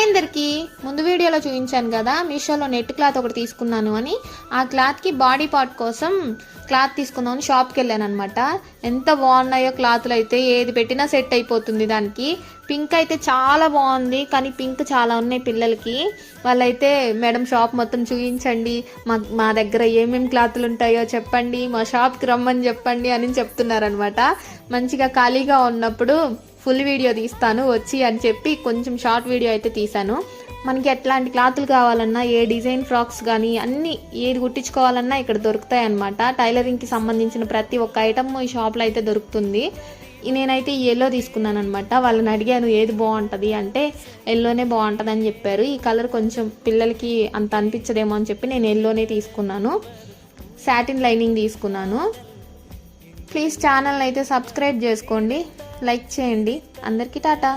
Hi అందరికి ముందు వీడియోలో చూపించాను కదా మీషోలో నెట్ క్లాత్ ఒకటి తీసుకున్నాను అని. ఆ క్లాత్కి బాడీ పార్ట్ కోసం క్లాత్ తీసుకుందామని షాప్కి వెళ్ళాను అనమాట ఎంత బాగున్నాయో క్లాత్లు అయితే ఏది పెట్టినా సెట్ అయిపోతుంది దానికి. పింక్ అయితే చాలా బాగుంది కానీ పింక్ చాలా ఉన్నాయి పిల్లలకి. వాళ్ళైతే మేడం షాప్ మొత్తం చూపించండి మా మా దగ్గర ఏమేమి క్లాతులు ఉంటాయో చెప్పండి. మా షాప్కి రమ్మని చెప్పండి అని చెప్తున్నారనమాట మంచిగా ఖాళీగా ఉన్నప్పుడు ఫుల్ వీడియో తీస్తాను వచ్చి అని చెప్పి కొంచెం షార్ట్ వీడియో అయితే తీశాను. మనకి ఎట్లాంటి క్లాతులు కావాలన్నా ఏ డిజైన్ ఫ్రాక్స్ కానీ అన్నీ ఏది కుట్టించుకోవాలన్నా ఇక్కడ దొరుకుతాయి అనమాట టైలరింగ్కి సంబంధించిన ప్రతి ఒక్క ఐటమ్ ఈ షాప్లో అయితే దొరుకుతుంది. నేనైతే ఈ ఎల్లో తీసుకున్నాను అనమాట వాళ్ళని అడిగాను ఏది బాగుంటుంది? అంటే ఎల్లోనే బాగుంటుంది అని చెప్పారు. ఈ కలర్ కొంచెం పిల్లలకి అంత అనిపించదేమో అని చెప్పి నేను ఎల్లోనే తీసుకున్నాను. సాటిన్ లైనింగ్ తీసుకున్నాను. ప్లీజ్ ఛానల్ అయితే సబ్స్క్రైబ్ చేసుకోండి. లైక్ చేయండి. అందరికీ టాటా.